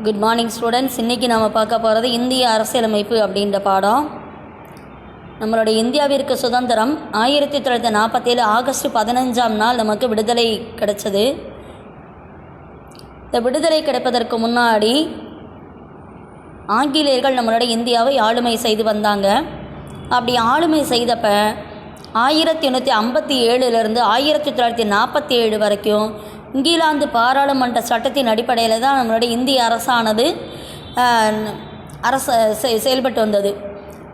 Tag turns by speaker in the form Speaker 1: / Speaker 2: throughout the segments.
Speaker 1: Good morning students இன்றைக்கி நம்ம பார்க்க போகிறது இந்திய அரசியலமைப்பு அப்படின்ற பாடம். நம்மளுடைய இந்தியாவிற்கு சுதந்திரம் ஆயிரத்தி தொள்ளாயிரத்தி நாற்பத்தேழு ஆகஸ்ட் பதினஞ்சாம் நாள் நமக்கு விடுதலை கிடைச்சது. இந்த விடுதலை கிடைப்பதற்கு முன்னாடி ஆங்கிலேயர்கள் நம்மளுடைய இந்தியாவை ஆளுமை செய்து வந்தாங்க. அப்படி ஆளுமை செய்தப்ப ஆயிரத்தி எண்ணூற்றி ஐம்பத்தி ஏழுலேருந்து ஆயிரத்தி தொள்ளாயிரத்தி நாற்பத்தி ஏழு வரைக்கும் இங்கிலாந்து பாராளுமன்ற சட்டத்தின் அடிப்படையில் தான் நம்மளுடைய இந்திய அரசானது அரசு அரச செ- செயல்பட்டு வந்தது.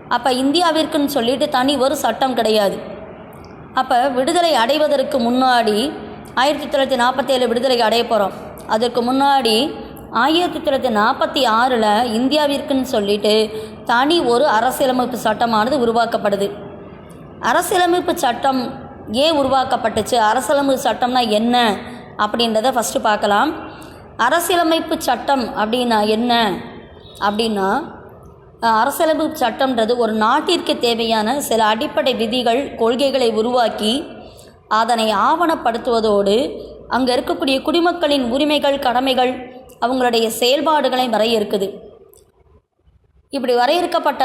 Speaker 1: அப்போ இந்தியாவிற்குன்னு சொல்லிட்டு தனி ஒரு சட்டம் கிடையாது. அப்போ விடுதலை அடைவதற்கு முன்னாடி ஆயிரத்தி தொள்ளாயிரத்தி நாற்பத்தேழு விடுதலை அடைய போகிறோம் அதற்கு முன்னாடி ஆயிரத்தி தொள்ளாயிரத்தி நாற்பத்தி ஆறில் இந்தியாவிற்குன்னு சொல்லிட்டு தனி ஒரு அரசியலமைப்பு சட்டமானது உருவாக்கப்படுது. அரசியலமைப்பு சட்டம் ஏன் உருவாக்கப்பட்டுச்சு? அரசியலமைப்பு சட்டம்னா என்ன? அப்படின்றத ஃபஸ்ட்டு பார்க்கலாம். அரசியலமைப்பு சட்டம் அப்படின்னா என்ன? அப்படின்னா அரசியலமைப்பு சட்டம்ன்றது ஒரு நாட்டிற்கு தேவையான சில அடிப்படை விதிகள் கொள்கைகளை உருவாக்கி அதனை ஆவணப்படுத்துவதோடு அங்கே இருக்கக்கூடிய குடிமக்களின் உரிமைகள் கடமைகள் அவங்களுடைய செயல்பாடுகளை வரையறுக்குது. இப்படி வரையறுக்கப்பட்ட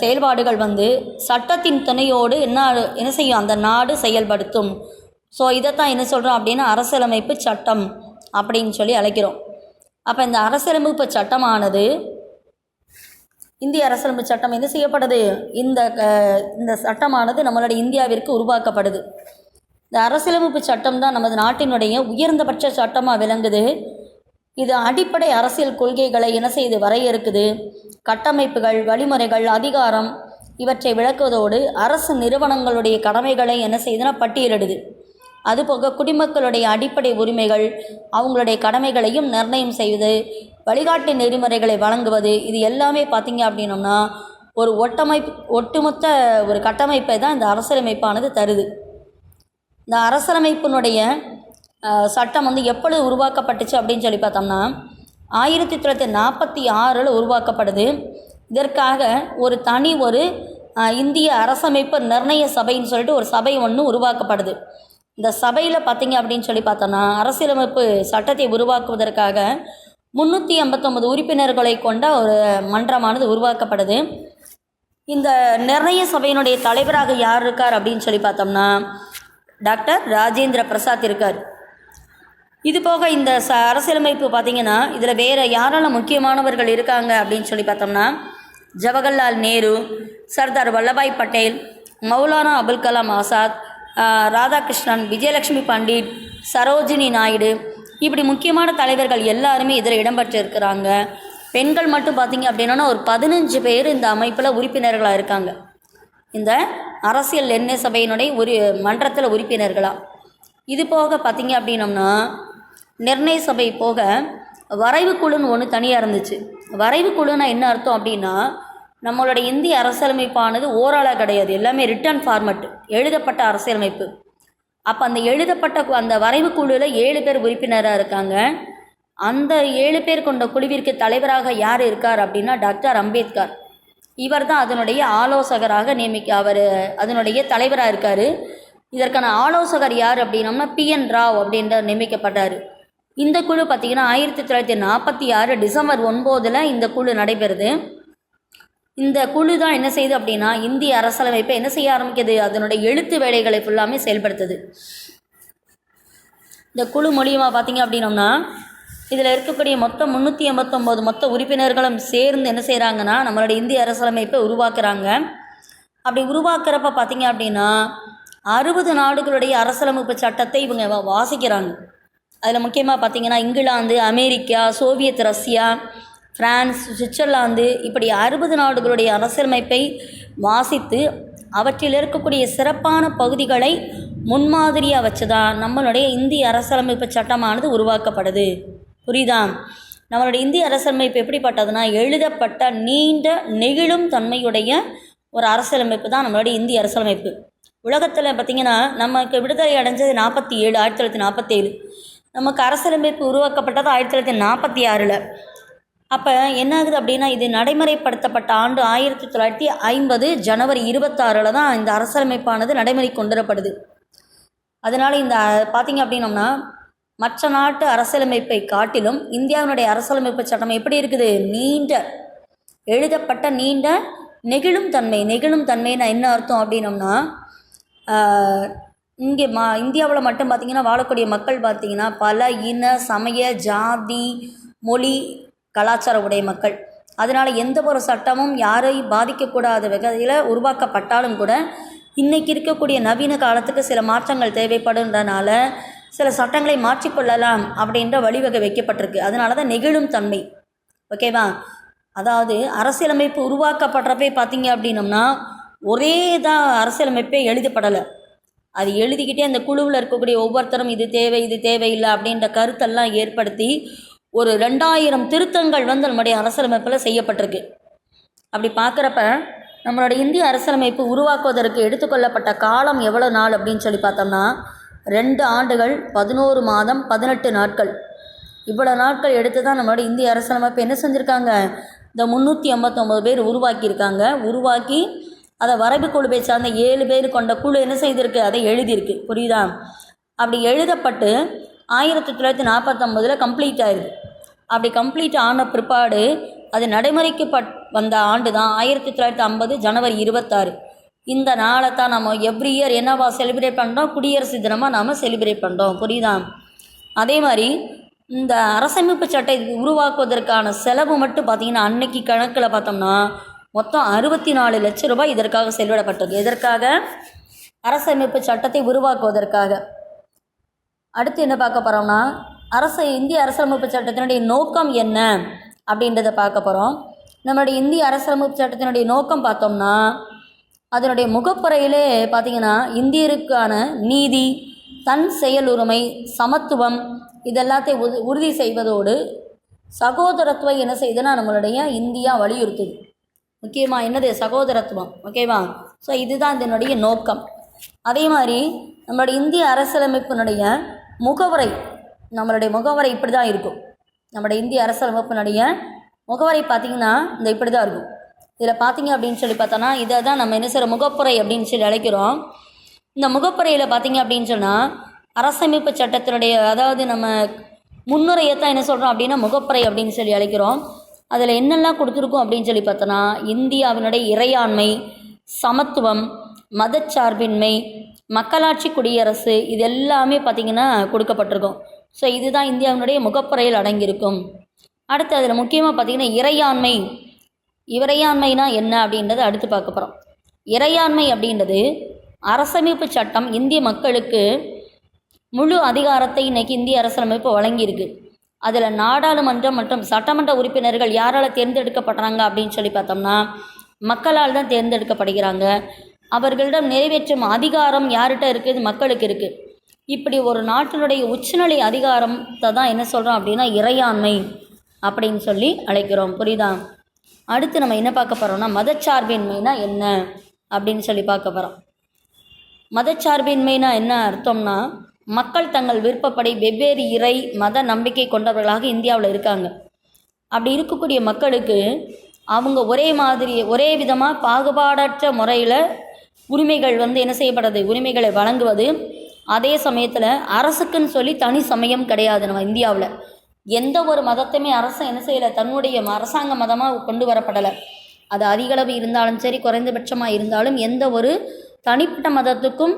Speaker 1: செயல்பாடுகள் வந்து சட்டத்தின் துணையோடு என்ன என்ன செய்யும்? அந்த நாடு செயல்படுத்தும். ஸோ இதைத்தான் என்ன சொல்கிறோம் அப்படின்னா அரசியலமைப்பு சட்டம் அப்படின்னு சொல்லி அழைக்கிறோம். அப்போ இந்த அரசியலமைப்பு சட்டமானது இந்திய அரசியலமைப்பு சட்டம் என்ன செய்யப்படுது? இந்த க- இந்த சட்டமானது நம்மளுடைய இந்தியாவிற்கு உருவாக்கப்படுது. இந்த அரசியலமைப்பு சட்டம் தான் நமது நாட்டினுடைய உயர்ந்தபட்ச சட்டமாக விளங்குது. இது அடிப்படை அரசியல் கொள்கைகளை என்ன செய்து வரையறுக்குது? கட்டமைப்புகள் வழிமுறைகள் அதிகாரம் இவற்றை விளக்குவதோடு அரசு நிறுவனங்களுடைய கடமைகளை என்ன செய்யுதுன்னா பட்டியலிடுது. அதுபோக குடிமக்களுடைய அடிப்படை உரிமைகள் அவங்களுடைய கடமைகளையும் நிர்ணயம் செய்வது வழிகாட்டு நெறிமுறைகளை வழங்குவது இது எல்லாமே பார்த்திங்க அப்படின்னோம்னா ஒரு ஒட்டமைப்பு ஒட்டுமொத்த ஒரு கட்டமைப்பை தான் இந்த அரசியலமைப்பானது தருது. இந்த அரசியலமைப்பினுடைய சட்டம் வந்து எப்பொழுது உருவாக்கப்பட்டுச்சு அப்படின்னு சொல்லி பார்த்தோம்னா ஆயிரத்தி தொள்ளாயிரத்தி நாற்பத்தி ஆறில் உருவாக்கப்படுது. இதற்காக ஒரு தனி ஒரு இந்திய அரசமைப்பு நிர்ணய சபைன்னு சொல்லிட்டு ஒரு சபை ஒன்று உருவாக்கப்படுது. இந்த சபையில் பார்த்தீங்க அப்படின்னு சொல்லி பார்த்தோம்னா அரசியலமைப்பு சட்டத்தை உருவாக்குவதற்காக முந்நூற்றி ஐம்பத்தொம்பது உறுப்பினர்களை கொண்ட ஒரு மன்றமானது உருவாக்கப்படுது இந்த நிர்ணய சபையினுடைய தலைவராக யார் இருக்கார் அப்படின்னு சொல்லி பார்த்தோம்னா டாக்டர் ராஜேந்திர பிரசாத் இருக்கார். இது போக இந்த ச அரசியலமைப்பு பார்த்திங்கன்னா இதில் வேறு யாரெல்லாம் முக்கியமானவர்கள் இருக்காங்க அப்படின்னு சொல்லி பார்த்தோம்னா ஜவஹர்லால் நேரு சர்தார் வல்லபாய் பட்டேல் மௌலானா அபுல் கலாம் ஆசாத் ராதாகிருஷ்ணன் விஜயலட்சுமி பண்டிட் சரோஜினி நாயுடு இப்படி முக்கியமான தலைவர்கள் எல்லாருமே இதில் இடம்பெற்றிருக்கிறாங்க. பெண்கள் மட்டும் பார்த்தீங்க அப்படின்னா ஒரு பதினஞ்சு பேர் இந்த அமைப்பில் உறுப்பினர்களாக இருக்காங்க. இந்த அரசியல் எண்ணெய் சபையினுடைய உரி மன்றத்தில் உறுப்பினர்களாக இது போக பார்த்தீங்க அப்படின்னம்னா நிர்ணய சபை போக வரைவு குழுன்னு ஒன்று தனியாக இருந்துச்சு. வரைவு குழுன்னா என்ன அர்த்தம் அப்படின்னா நம்மளுடைய இந்திய அரசியலமைப்பானது ஓரலாக கிடையாது. எல்லாமே ரிட்டர்ன் ஃபார்மட் எழுதப்பட்ட அரசியலமைப்பு. அப்போ அந்த எழுதப்பட்ட அந்த வரைவு குழுவில் ஏழு பேர் உறுப்பினராக இருக்காங்க. அந்த ஏழு பேர் கொண்ட குழுவிற்கு தலைவராக யார் இருக்கார் அப்படின்னா டாக்டர் அம்பேத்கர். இவர் தான் அதனுடைய ஆலோசகராக நியமிக்க அவர் அதனுடைய தலைவராக இருக்கார். இதற்கான ஆலோசகர் யார் அப்படின்னம்னா பிஎன் ராவ் அப்படின்ற நியமிக்கப்பட்டார். இந்த குழு பார்த்திங்கன்னா ஆயிரத்தி தொள்ளாயிரத்தி நாற்பத்தி ஆறு டிசம்பர் ஒன்பதில் இந்த குழு நடைபெறுது. இந்த குழு தான் என்ன செய்யுது அப்படின்னா இந்திய அரசியலமைப்பை என்ன செய்ய ஆரம்பிக்குது? அதனுடைய எழுத்து வேலைகளை ஃபுல்லாமே செயல்படுத்துது. இந்த குழு மூலியமாக பார்த்தீங்க அப்படின்னோம்னா இதில் இருக்கக்கூடிய மொத்தம் முந்நூற்றி எண்பத்தொம்போது மொத்த உறுப்பினர்களும் சேர்ந்து என்ன செய்கிறாங்கன்னா நம்மளுடைய இந்திய அரசியலமைப்பை உருவாக்குறாங்க. அப்படி உருவாக்குறப்ப பார்த்தீங்க அப்படின்னா அறுபது நாடுகளுடைய அரசியலமைப்பு சட்டத்தை இவங்க வாசிக்கிறாங்க. அதில் முக்கியமாக பார்த்தீங்கன்னா England America Soviet Russia France Switzerland இப்படி அறுபது நாடுகளுடைய அரசியலமைப்பை வாசித்து அவற்றில் இருக்கக்கூடிய சிறப்பான பகுதிகளை முன்மாதிரியாக வச்சு தான் நம்மளுடைய இந்திய அரசியலமைப்பு சட்டமானது உருவாக்கப்படுது புரியுதா? நம்மளுடைய இந்திய அரசியலமைப்பு எப்படிப்பட்டதுன்னா எழுதப்பட்ட நீண்ட நெகிழும் தன்மையுடைய ஒரு அரசியலமைப்பு தான் நம்மளுடைய இந்திய அரசியலமைப்பு. உலகத்தில் பார்த்திங்கன்னா நமக்கு விடுதலை அடைஞ்சது நாற்பத்தி ஏழு ஆயிரத்தி தொள்ளாயிரத்தி நாற்பத்தேழு நமக்கு அரசியலமைப்பு உருவாக்கப்பட்டது ஆயிரத்தி தொள்ளாயிரத்தி நாற்பத்தி ஆறில். அப்போ என்ன ஆகுது அப்படின்னா இது நடைமுறைப்படுத்தப்பட்ட ஆண்டு ஆயிரத்தி தொள்ளாயிரத்தி ஐம்பது ஜனவரி இருபத்தாறில் தான் இந்த அரசியலமைப்பானது நடைமுறை கொண்டு வரப்படுது அதனால் இந்த பார்த்திங்க அப்படின்னம்னா மற்ற நாட்டு அரசியலமைப்பை காட்டிலும் இந்தியாவினுடைய அரசியலமைப்பு சட்டம் எப்படி இருக்குது? நீண்ட எழுதப்பட்ட நீண்ட நெகிழும் தன்மை நெகிழும் தன்மைன்னா என்ன அர்த்தம் அப்படின்னம்னா இங்கே மா இந்தியாவில் மட்டும் பார்த்திங்கன்னா வாழக்கூடிய மக்கள் பார்த்திங்கன்னா பல இன சமய ஜாதி மொழி கலாச்சார உடைய மக்கள். அதனால் எந்த ஒரு சட்டமும் யாரையும் பாதிக்கக்கூடாத வகையில் உருவாக்கப்பட்டாலும் கூட இன்றைக்கி இருக்கக்கூடிய நவீன காலத்துக்கு சில மாற்றங்கள் தேவைப்படுன்றனால சில சட்டங்களை மாற்றிக்கொள்ளலாம் அப்படின்ற வழிவகை வைக்கப்பட்டிருக்கு. அதனால தான் நெகிழும் தன்மை. ஓகேவா அதாவது அரசியலமைப்பு உருவாக்கப்படுறப்பே பார்த்தீங்க அப்படின்னம்னா ஒரே தான் அரசியலமைப்பே எழுதப்படலை. அது எழுதிக்கிட்டே அந்த குழுவில் இருக்கக்கூடிய ஒவ்வொருத்தரும் இது தேவை இது தேவையில்லை அப்படின்ற கருத்தெல்லாம் ஏற்படுத்தி ஒரு ரெண்டாயிரம் திருத்தங்கள் வந்து நம்முடைய அரசியலமைப்பில் செய்யப்பட்டிருக்கு. அப்படி பார்க்குறப்ப நம்மளோட இந்திய அரசியலமைப்பு உருவாக்குவதற்கு எடுத்துக்கொள்ளப்பட்ட காலம் எவ்வளோ நாள் அப்படின்னு சொல்லி பார்த்தோம்னா ரெண்டு ஆண்டுகள் பதினோரு மாதம் பதினெட்டு நாட்கள். இவ்வளோ நாட்கள் எடுத்து தான் நம்மளோட இந்திய அரசியலமைப்பு என்ன செஞ்சுருக்காங்க? இந்த முந்நூற்றி ஐம்பத்தொம்பது பேர் உருவாக்கியிருக்காங்க. உருவாக்கி அதை வரைவு குழுவை சார்ந்த ஏழு பேர் கொண்ட குழு என்ன செய்திருக்கு? அதை எழுதியிருக்கு. புரியுதா? அப்படி எழுதப்பட்டு ஆயிரத்தி தொள்ளாயிரத்தி நாற்பத்தொம்போதில் கம்ப்ளீட் ஆயிடுது அப்படி கம்ப்ளீட் ஆன பிற்பாடு அது நடைமுறைக்கு பட் வந்த ஆண்டு தான் ஆயிரத்தி தொள்ளாயிரத்தி ஐம்பது ஜனவரி இருபத்தாறு. இந்த நாளை தான் நம்ம எவ்ரி இயர் என்னவா செலிப்ரேட் பண்ணுறோம் குடியரசு தினமாக நாம் செலிப்ரேட் பண்ணுறோம் புரியுதா? அதே மாதிரி இந்த அரசமைப்பு சட்டை உருவாக்குவதற்கான செலவு மட்டும் பார்த்திங்கன்னா அன்னைக்கு கணக்கில் பார்த்தோம்னா மொத்தம் அறுபத்தி நாலு லட்சம் ரூபாய் இதற்காக செலவிடப்பட்டது. எதற்காக? அரசமைப்பு சட்டத்தை உருவாக்குவதற்காக. அடுத்து என்ன பார்க்க போகிறோம்னா அரசு இந்திய அரசியலமைப்பு சட்டத்தினுடைய நோக்கம் என்ன? அப்படின்றத பார்க்க போகிறோம் நம்மளுடைய இந்திய அரசியலமைப்பு சட்டத்தினுடைய நோக்கம் பார்த்தோம்னா அதனுடைய முகப்புறையிலே பார்த்தீங்கன்னா இந்தியருக்கான நீதி தன் செயல் உரிமை சமத்துவம் இதெல்லாத்தையும் உ உறுதி செய்வதோடு சகோதரத்துவம் என்ன செய்யுதுன்னா நம்மளுடைய இந்தியா வலியுறுத்துது. முக்கியமாக என்னது? சகோதரத்துவம். ஓகேவா ஸோ இதுதான் இதனுடைய நோக்கம். அதே மாதிரி நம்மளுடைய இந்திய அரசியலமைப்பினுடைய முகவரை. நம்மளுடைய முகவரை இப்படி தான் இருக்கும். நம்மளுடைய இந்திய அரசியலமைப்பினுடைய முகவரை பார்த்திங்கன்னா இந்த இப்படி தான் இருக்கும். இதில் பார்த்தீங்க அப்படின்னு சொல்லி பார்த்தோன்னா இதை தான் நம்ம என்ன செய்கிற முகப்புரை அப்படின்னு சொல்லி அழைக்கிறோம். இந்த முகப்புரையில் பார்த்தீங்க அப்படின்னு சொன்னால் அரசமைப்பு சட்டத்தினுடைய அதாவது நம்ம முன்னுரையை தான் என்ன சொல்கிறோம் அப்படின்னா முகப்புரை அப்படின்னு சொல்லி அழைக்கிறோம். அதில் என்னெல்லாம் கொடுத்துருக்கோம் அப்படின்னு சொல்லி பார்த்தோன்னா இந்தியாவினுடைய இறையாண்மை சமத்துவம் மதச்சார்பின்மை மக்களாட்சி குடியரசு இது எல்லாமே பார்த்திங்கன்னா கொடுக்கப்பட்டிருக்கும். ஸோ இதுதான் இந்தியாவினுடைய முகப்புரையில் அடங்கியிருக்கும். அடுத்து அதில் முக்கியமாக பார்த்திங்கன்னா இறையாண்மை. இறையாண்மைனா என்ன அப்படின்றத அடுத்து பார்க்க போகிறோம் இறையாண்மை அப்படின்றது அரசமைப்பு சட்டம் இந்திய மக்களுக்கு முழு அதிகாரத்தை இன்றைக்கி இந்திய அரசமைப்பு வழங்கியிருக்கு. அதில் நாடாளுமன்றம் மற்றும் சட்டமன்ற உறுப்பினர்கள் யாரால் தேர்ந்தெடுக்கப்படுறாங்க அப்படின்னு சொல்லி பார்த்தோம்னா மக்களால் தான் தேர்ந்தெடுக்கப்படுகிறாங்க. அவர்களிடம் நிறைவேற்றும் அதிகாரம் யார்கிட்ட இருக்குது மக்களுக்கு இருக்குது இப்படி ஒரு நாட்டினுடைய உச்சநிலை அதிகாரத்தை தான் என்ன சொல்கிறோம் அப்படின்னா இறையாண்மை அப்படின்னு சொல்லி அழைக்கிறோம். புரியுதா? அடுத்து நம்ம என்ன பார்க்க போகிறோம்னா மதச்சார்பின்மைனா என்ன அப்படின்னு சொல்லி பார்க்க போகிறோம் மதச்சார்பின்மைனா என்ன அர்த்தம்னா மக்கள் தங்கள் விருப்பப்படி வெவ்வேறு இறை மத நம்பிக்கை கொண்டவர்களாக இந்தியாவில் இருக்காங்க. அப்படி இருக்கக்கூடிய மக்களுக்கு அவங்க ஒரே மாதிரி ஒரே விதமாக பாகுபாடற்ற முறையில் உரிமைகள் வந்து என்ன செய்யப்படுது? உரிமைகளை வழங்குவது. அதே சமயத்தில் அரசுக்குன்னு சொல்லி தனி சமயம் கிடையாது நம்ம இந்தியாவில். எந்த ஒரு மதத்தையுமே அரசு என்ன செய்யலை? தன்னுடைய ம- அரசாங்க மதமாக கொண்டு வரப்படலை. அது அதிகளவு இருந்தாலும் சரி குறைந்தபட்சமாக இருந்தாலும் எந்த ஒரு தனிப்பட்ட மதத்துக்கும்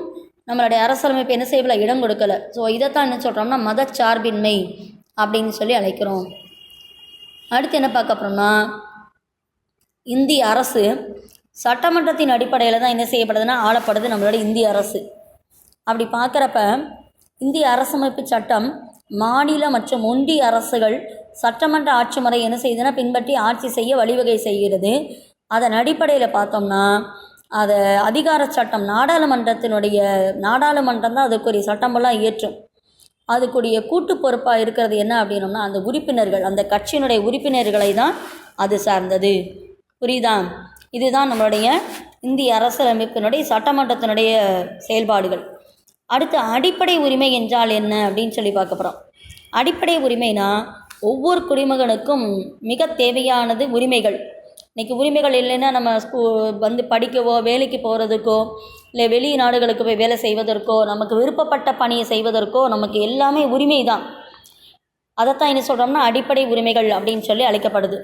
Speaker 1: நம்மளுடைய அரசியலமைப்பு என்ன செய்யல? இடம் கொடுக்கல. ஸோ இதைத்தான் என்ன சொல்கிறோம்னா மதச்சார்பின்மை அப்படின்னு சொல்லி அழைக்கிறோம். அடுத்து என்ன பார்க்க போகிறோம்னா இந்திய அரசு சட்டமன்றத்தின் அடிப்படையில் தான் என்ன செய்யப்படுதுன்னா ஆளப்படுது நம்மளோட இந்திய அரசு. அப்படி பார்க்குறப்ப இந்திய அரசமைப்பு சட்டம் மாநில மற்றும் ஒன்றிய அரசுகள் சட்டமன்ற ஆட்சி முறை என்ன செய்யுதுன்னா பின்பற்றி ஆட்சி செய்ய வழிவகை செய்கிறது. அதன் அடிப்படையில் பார்த்தோம்னா அதை அதிகார சட்டம் நாடாளுமன்றத்தினுடைய நாடாளுமன்றம் தான் அதுக்குரிய சட்டமெல்லாம் இயற்றும். அதுக்குரிய கூட்டு பொறுப்பாக இருக்கிறது என்ன அப்படின்னோம்னா அந்த உறுப்பினர்கள் அந்த கட்சியினுடைய உறுப்பினர்களை தான் அது சார்ந்தது. புரியுதா? இதுதான் நம்மளுடைய இந்திய அரசியலமைப்பினுடைய சட்டமன்றத்தினுடைய செயல்பாடுகள். அடுத்து அடிப்படை உரிமை என்றால் என்ன அப்படின்னு சொல்லி பார்க்க போகிறோம் அடிப்படை உரிமைனா ஒவ்வொரு குடிமகனுக்கும் மிக தேவையானது உரிமைகள். இன்றைக்கி உரிமைகள் இல்லைன்னா நம்ம ஸ்கூ வந்து படிக்கவோ வேலைக்கு போகிறதுக்கோ இல்லை வெளி நாடுகளுக்கு போய் வேலை செய்வதற்கோ நமக்கு விருப்பப்பட்ட பணியை செய்வதற்கோ நமக்கு எல்லாமே உரிமை தான் அதைத்தான் என்ன சொல்கிறோம்னா அடிப்படை உரிமைகள் அப்படின்னு சொல்லி அழைக்கப்படுது.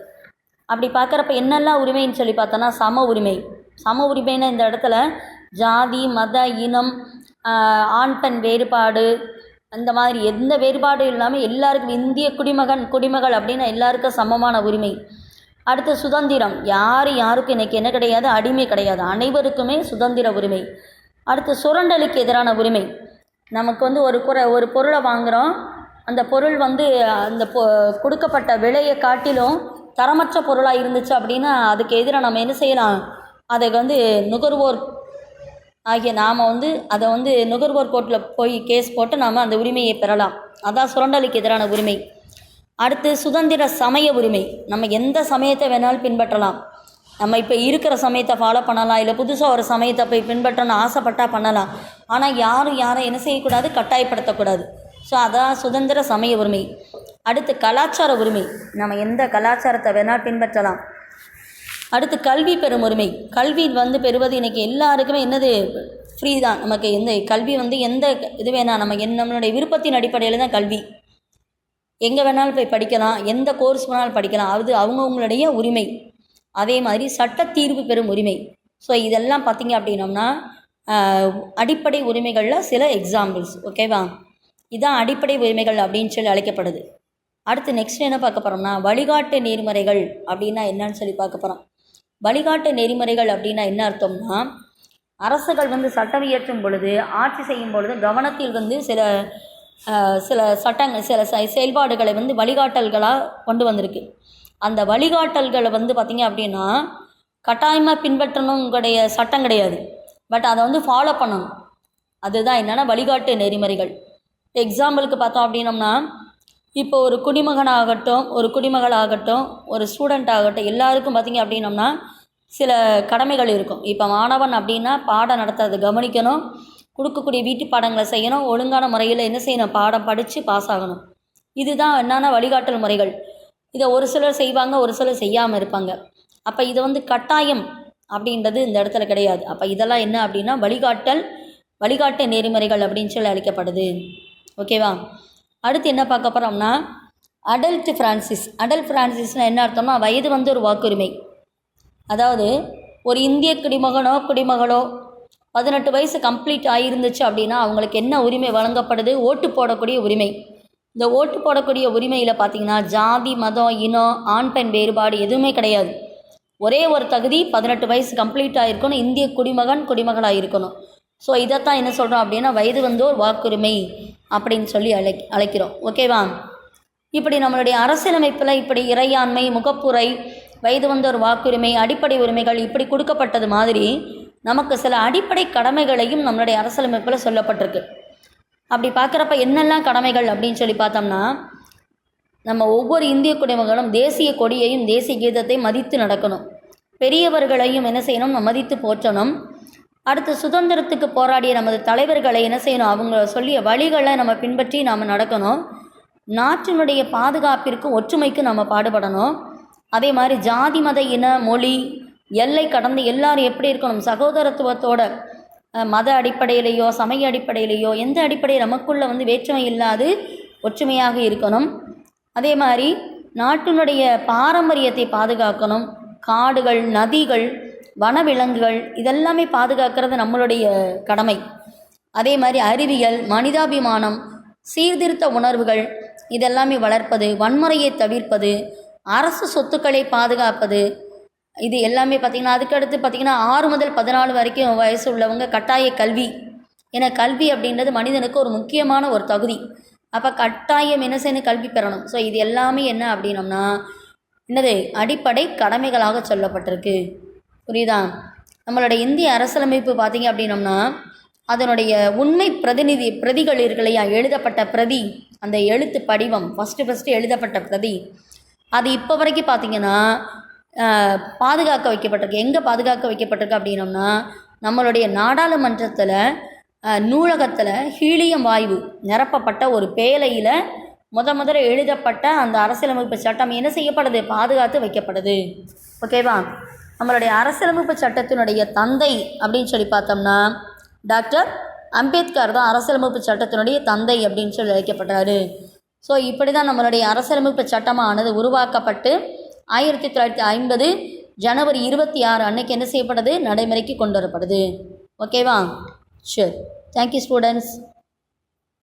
Speaker 1: அப்படி பார்க்குறப்ப என்னெல்லாம் உரிமைன்னு சொல்லி பார்த்தோன்னா சம உரிமை. சம உரிமைன்னா இந்த இடத்துல ஜாதி மத இனம் ஆண் பெண் வேறுபாடு அந்த மாதிரி எந்த வேறுபாடும் இல்லாமல் எல்லாருக்கும் இந்திய குடிமகன் குடிமகள் அப்படின்னா எல்லாருக்கும் சமமான உரிமை. அடுத்து சுதந்திரம். யார் யாருக்கும் இன்றைக்கி என்ன கிடையாது? அடிமை கிடையாது. அனைவருக்குமே சுதந்திர உரிமை. அடுத்து சுரண்டலுக்கு எதிரான உரிமை. நமக்கு வந்து ஒரு குறை ஒரு பொருளை வாங்குகிறோம் அந்த பொருள் வந்து அந்த பொ கொடுக்கப்பட்ட விலையை காட்டிலும் தரமற்ற பொருளாக இருந்துச்சு அப்படின்னா அதுக்கு எதிராக நம்ம என்ன செய்யலாம்? அதை வந்து நுகர்வோர் ஆகிய நாம் வந்து அதை வந்து நுகர்வோர் கோர்ட்டில் போய் கேஸ் போட்டு நாம் அந்த உரிமையை பெறலாம். அதான் சுரண்டலுக்கு எதிரான உரிமை. அடுத்து சுதந்திர சமய உரிமை. நம்ம எந்த சமயத்தை வேணாலும் பின்பற்றலாம். நம்ம இப்போ இருக்கிற சமயத்தை ஃபாலோ பண்ணலாம். இல்லை புதுசாக ஒரு சமயத்தை போய் பின்பற்றணும்னு ஆசைப்பட்டால் பண்ணலாம். ஆனால் யாரும் யாரை என்ன செய்யக்கூடாது? கட்டாயப்படுத்தக்கூடாது. ஸோ அதான் சுதந்திர சமய உரிமை. அடுத்து கலாச்சார உரிமை. நம்ம எந்த கலாச்சாரத்தை வேணால் பின்பற்றலாம். அடுத்து கல்வி பெறும் உரிமை. கல்வி வந்து பெறுவது இன்றைக்கி எல்லாருக்குமே என்னது? ஃப்ரீ தான். நமக்கு எந்த கல்வி வந்து எந்த இது வேணால் நம்ம என் நம்மளுடைய விருப்பத்தின் அடிப்படையில் தான் கல்வி. எங்கே வேணாலும் போய் படிக்கலாம். எந்த கோர்ஸ் வேணாலும் படிக்கலாம். அது அவங்கவுங்களுடைய உரிமை. அதே மாதிரி சட்ட தீர்வு பெறும் உரிமை. ஸோ இதெல்லாம் பார்த்தீங்க அப்படின்னோம்னா அடிப்படை உரிமைகளில் சில எக்ஸாம்பிள்ஸ் ஓகேவா இதுதான் அடிப்படை உரிமைகள் அப்படின்னு சொல்லி அழைக்கப்படுது. அடுத்து நெக்ஸ்ட் என்ன பார்க்க போகிறோம்னா வழிகாட்டு நெறிமுறைகள் அப்படின்னா என்னன்னு சொல்லி பார்க்க போகிறோம் வழிகாட்டு நெறிமுறைகள் அப்படின்னா என்ன அர்த்தம்னா அரசுகள் வந்து சட்டம் இயற்றும் பொழுது ஆட்சி செய்யும் பொழுது கவனத்தில் வந்து சில சில சட்டங்கள் சில செ- செயல்பாடுகளை வந்து வழிகாட்டல்களாக கொண்டு வந்திருக்கு. அந்த வழிகாட்டல்களை வந்து பார்த்திங்க அப்படின்னா கட்டாயமாக பின்பற்றணுங்கிற சட்டம் கிடையாது. பட் அதை வந்து ஃபாலோ பண்ணணும். அதுதான் என்னென்னா வழிகாட்டு நெறிமுறைகள் எக்ஸாம்பிளுக்கு பார்த்தோம் அப்படின்னம்னா இப்போ ஒரு குடிமகனாகட்டும் ஒரு குடிமகளாகட்டும் ஒரு ஸ்டூடெண்ட் ஆகட்டும் எல்லாருக்கும் பார்த்திங்க அப்படின்னம்னா சில கடமைகள் இருக்கும். இப்போ மாணவன் அப்படின்னா பாடம் நடத்துறது கவனிக்கணும். கொடுக்கக்கூடிய வீட்டு பாடங்களை செய்யணும். ஒழுங்கான முறையில் என்ன செய்யணும்? பாடம் படித்து பாஸ் ஆகணும். இதுதான் என்னென்ன வழிகாட்டல் முறைகள்? இதை ஒரு சிலர் செய்வாங்க ஒரு சிலர் செய்யாமல் இருப்பாங்க. அப்போ இது வந்து கட்டாயம் அப்படின்றது இந்த இடத்துல கிடையாது. அப்போ இதெல்லாம் என்ன அப்படின்னா வழிகாட்டல் வழிகாட்டு நெறிமுறைகள் அப்படின்னு சொல்லி அழைக்கப்படுது. ஓகேவா? அடுத்து என்ன பார்க்க போகிறோம்னா அடல்ட் ஃப்ரான்சிஸ் அடல்ட் ஃப்ரான்சிஸ்னால் என்ன அர்த்தம்னா வயது வந்து ஒரு வாக்குரிமை. அதாவது ஒரு இந்திய குடிமகனோ குடிமகளோ பதினெட்டு வயசு கம்ப்ளீட் ஆகிருந்துச்சு அப்படின்னா அவங்களுக்கு என்ன உரிமை வழங்கப்படுது? ஓட்டு போடக்கூடிய உரிமை. இந்த ஓட்டு போடக்கூடிய உரிமையில் பார்த்தீங்கன்னா ஜாதி மதம் இனம் ஆண் பெண் வேறுபாடு எதுவுமே கிடையாது. ஒரே ஒரு தகுதி பதினெட்டு வயசு கம்ப்ளீட் ஆகிருக்கணும் இந்திய குடிமகன் குடிமகளாக இருக்கணும் ஸோ இதைத்தான் என்ன சொல்கிறோம் அப்படின்னா வயது வந்தோர் வாக்குரிமை அப்படின்னு சொல்லி அழை அழைக்கிறோம். ஓகேவா இப்படி நம்மளுடைய அரசியலமைப்பில் இப்படி இறையாண்மை முகப்புரை வயது வந்தோர் வாக்குரிமை அடிப்படை உரிமைகள் இப்படி கொடுக்கப்பட்டது மாதிரி நமக்கு சில அடிப்படை கடமைகளையும் நம்மளுடைய அரசியலமைப்பில் சொல்லப்பட்டிருக்கு. அப்படி பார்க்குறப்ப என்னெல்லாம் கடமைகள் அப்படின்னு சொல்லி பார்த்தோம்னா நம்ம ஒவ்வொரு இந்திய குடிமகனும் தேசிய கொடியையும் தேசிய கீதத்தை மதித்து நடக்கணும். பெரியவர்களையும் என்ன செய்யணும்? நம்ம மதித்து போற்றணும். அடுத்து சுதந்திரத்துக்கு போராடிய நமது தலைவர்களை என்ன செய்யணும்? அவங்க சொல்லிய வழிகளை நம்ம பின்பற்றி நாம் நடக்கணும். நாட்டினுடைய பாதுகாப்பிற்கும் ஒற்றுமைக்கும் நம்ம பாடுபடணும். அதே மாதிரி ஜாதி மத இன மொழி எல்லை கடந்து எல்லாரும் எப்படி இருக்கணும்? சகோதரத்துவத்தோட மத அடிப்படையிலேயோ சமய அடிப்படையிலேயோ எந்த அடிப்படையில் நமக்குள்ளே வந்து வேற்றுமை இல்லாது ஒற்றுமையாக இருக்கணும். அதே மாதிரி நாட்டினுடைய பாரம்பரியத்தை பாதுகாக்கணும். காடுகள் நதிகள் வனவிலங்குகள் இதெல்லாமே பாதுகாக்கிறது நம்மளுடைய கடமை. அதே மாதிரி அறிவியல் மனிதாபிமானம் சீர்திருத்த உணர்வுகள் இதெல்லாமே வளர்ப்பது வன்முறையை தவிர்ப்பது அரசு சொத்துக்களை பாதுகாப்பது இது எல்லாமே பார்த்திங்கன்னா அதுக்கடுத்து பார்த்திங்கன்னா ஆறு முதல் பதினாலு வரைக்கும் வயசு உள்ளவங்க கட்டாய கல்வி. ஏன்னா கல்வி அப்படின்றது மனிதனுக்கு ஒரு முக்கியமான ஒரு தகுதி. அப்போ கட்டாயம் என்ன செய்யணும்? கல்வி பெறணும். ஸோ இது எல்லாமே என்ன அப்படின்னம்னா என்னது? அடிப்படை கடமைகளாக சொல்லப்பட்டிருக்கு. புரியுதா? நம்மளுடைய இந்திய அரசியலமைப்பு பார்த்தீங்க அப்படின்னம்னா அதனுடைய உண்மை பிரதிநிதி பிரதிகள் இருக்கு இல்லையா எழுதப்பட்ட பிரதி அந்த எழுத்து படிவம் ஃபஸ்ட்டு ஃபஸ்ட்டு எழுதப்பட்ட பிரதி. அது இப்போ வரைக்கும் பார்த்தீங்கன்னா பாதுகாக்க வைக்கப்பட்டிருக்கு. எங்கே பாதுகாக்க வைக்கப்பட்டிருக்கு அப்படின்னம்னா நம்மளுடைய நாடாளுமன்றத்தில் நூலகத்தில் ஹீலியம் வாயு நிரப்பப்பட்ட ஒரு பேலையில் முத முதல்ல எழுதப்பட்ட அந்த அரசியலமைப்பு சட்டம் என்ன செய்யப்படுது? பாதுகாத்து வைக்கப்படுது ஓகேவா? நம்மளுடைய அரசியலமைப்பு சட்டத்தினுடைய தந்தை அப்படின்னு சொல்லி பார்த்தோம்னா டாக்டர் அம்பேத்கர் தான் அரசியலமைப்பு சட்டத்தினுடைய தந்தை அப்படின்னு சொல்லி அழைக்கப்பட்டார். ஸோ இப்படி தான் நம்மளுடைய அரசியலமைப்பு சட்டமானது உருவாக்கப்பட்டு ஆயிரத்தி தொள்ளாயிரத்தி ஐம்பது ஜனவரி இருபத்தி ஆறு அன்னைக்கு என்ன செய்யப்படுது நடைமுறைக்கு கொண்டு வரப்படுது. ஓகேவா சரி தேங்க்யூ ஸ்டூடெண்ட்ஸ்